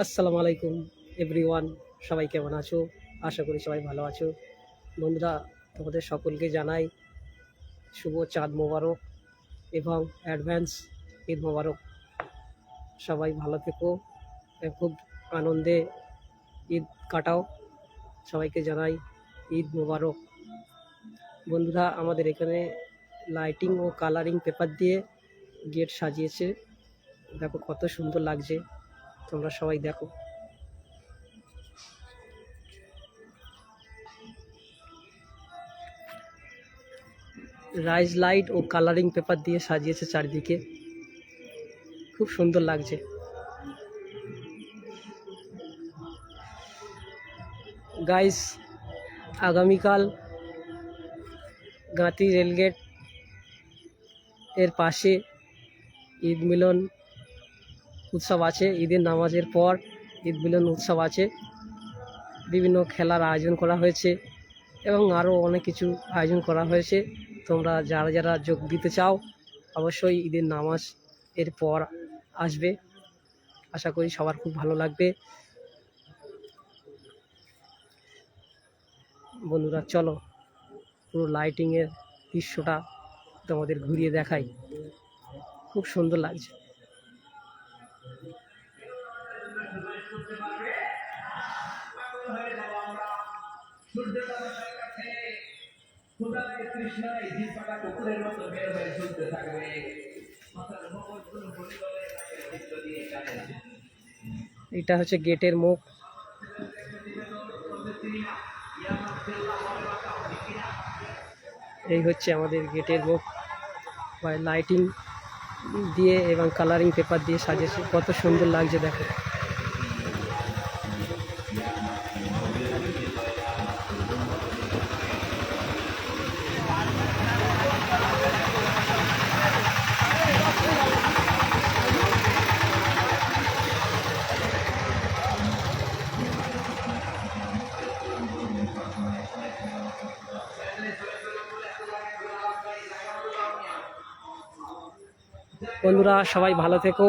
আসসালামু আলাইকুম এভরিওয়ান সবাই কেমন আছো? আশা করি সবাই ভালো আছো। বন্ধুরা, তোমাদের সকলকে জানাই শুভ চাঁদ মোবারক এবং অ্যাডভান্স ঈদ মোবারক। সবাই ভালো থেকো খুব আনন্দে ঈদ কাটাও। সবাইকে জানাই ঈদ মোবারক। বন্ধুরা, আমাদের এখানে লাইটিং ও কালারিং পেপার দিয়ে গেট সাজিয়েছে। দেখো কত সুন্দর লাগছে। তোমরা সবাই দেখো। রাইস লাইট ও কালারিং পেপার দিয়ে সাজিয়েছে চারিদিকে। খুব সুন্দর লাগছে। গাইস আগামীকাল গাঁতি রেলগেট এর পাশে ঈদ মিলন উৎসব আছে, ঈদের নামাজের পর ঈদ মিলন উৎসব আছে। বিভিন্ন খেলার আয়োজন করা হয়েছে এবং আরও অনেক কিছু আয়োজন করা হয়েছে। তোমরা যারা যারা যোগ দিতে চাও, অবশ্যই ঈদের নামাজ এর পর আসবে। আশা করি সবার খুব ভালো লাগবে। বন্ধুরা, চলো পুরো লাইটিংয়ের দৃশ্যটা তোমাদের ঘুরিয়ে দেখাই। খুব সুন্দর লাগছে। এটা হচ্ছে গেটের মুখ। এই হচ্ছে আমাদের গেটের মুখ। বা লাইটিং দিয়ে এবং কালারিং পেপার দিয়ে সাজিয়েছে। কত সুন্দর লাগছে দেখো। বন্ধুরা, সবাই ভালো থেকো,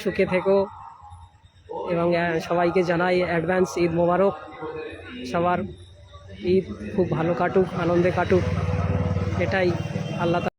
সুখে থেকো, এবং সবাইকে জানাই অ্যাডভান্স ঈদ মোবারক। সবার ঈদ খুব ভালো কাটুক, আনন্দে কাটুক, এটাই আল্লাহ